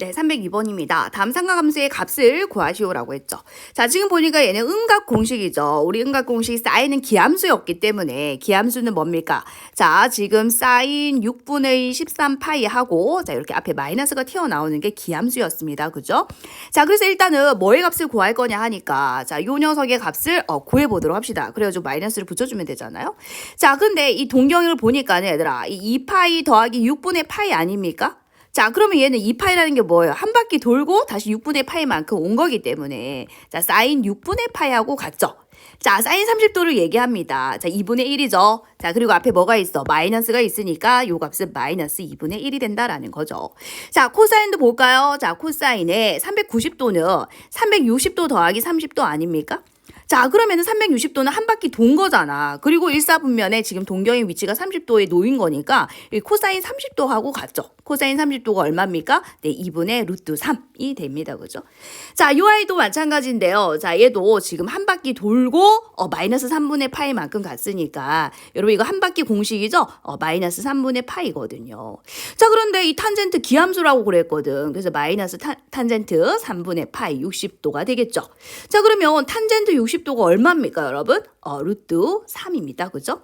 네, 302번입니다. 다음 삼각함수의 값을 구하시오라고 했죠. 자, 지금 보니까 얘는 음각 공식이죠. 우리 음각 공식 사인은 기함수였기 때문에 기함수는 뭡니까? 자, 지금 사인 6분의 13 파이 하고 자, 이렇게 앞에 마이너스가 튀어나오는 게 기함수였습니다. 그죠? 자, 그래서 일단은 뭐의 값을 구할 거냐 하니까 자, 요 녀석의 값을 어, 구해 보도록 합시다. 그래 가지고 마이너스를 붙여 주면 되잖아요. 자, 근데 이 동경을 보니까는 얘들아, 이 2파이 더하기 6분의 파이 아닙니까? 자, 그러면 얘는 2파이라는 게 뭐예요? 한 바퀴 돌고 다시 6분의 파이만큼 온 거기 때문에 자, 사인 6분의 파이하고 같죠? 자, 사인 30도를 얘기합니다. 자, 2분의 1이죠. 자, 그리고 앞에 뭐가 있어? 마이너스가 있으니까 요 값은 마이너스 2분의 1이 된다라는 거죠. 자, 코사인도 볼까요? 자, 코사인의 390도는 360도 더하기 30도 아닙니까? 자, 그러면은 360도는 한 바퀴 돈 거잖아. 그리고 일사분면에 지금 동경의 위치가 30도에 놓인 거니까 이 코사인 30도하고 같죠. 코사인 30도가 얼마입니까? 네, 2분의 루트 3이 됩니다. 그죠? 자, 이 아이도 마찬가지인데요. 자, 얘도 지금 한 바퀴 돌고 어, 마이너스 3분의 파이만큼 갔으니까 여러분 이거 한 바퀴 공식이죠? 어, 마이너스 3분의 파이거든요. 자, 그런데 이 탄젠트 기함수라고 그랬거든. 그래서 마이너스 탄, 탄젠트 3분의 파이 60도가 되겠죠. 자, 그러면 탄젠트 60도가 얼마입니까, 여러분? 어, 루트 3입니다. 그죠?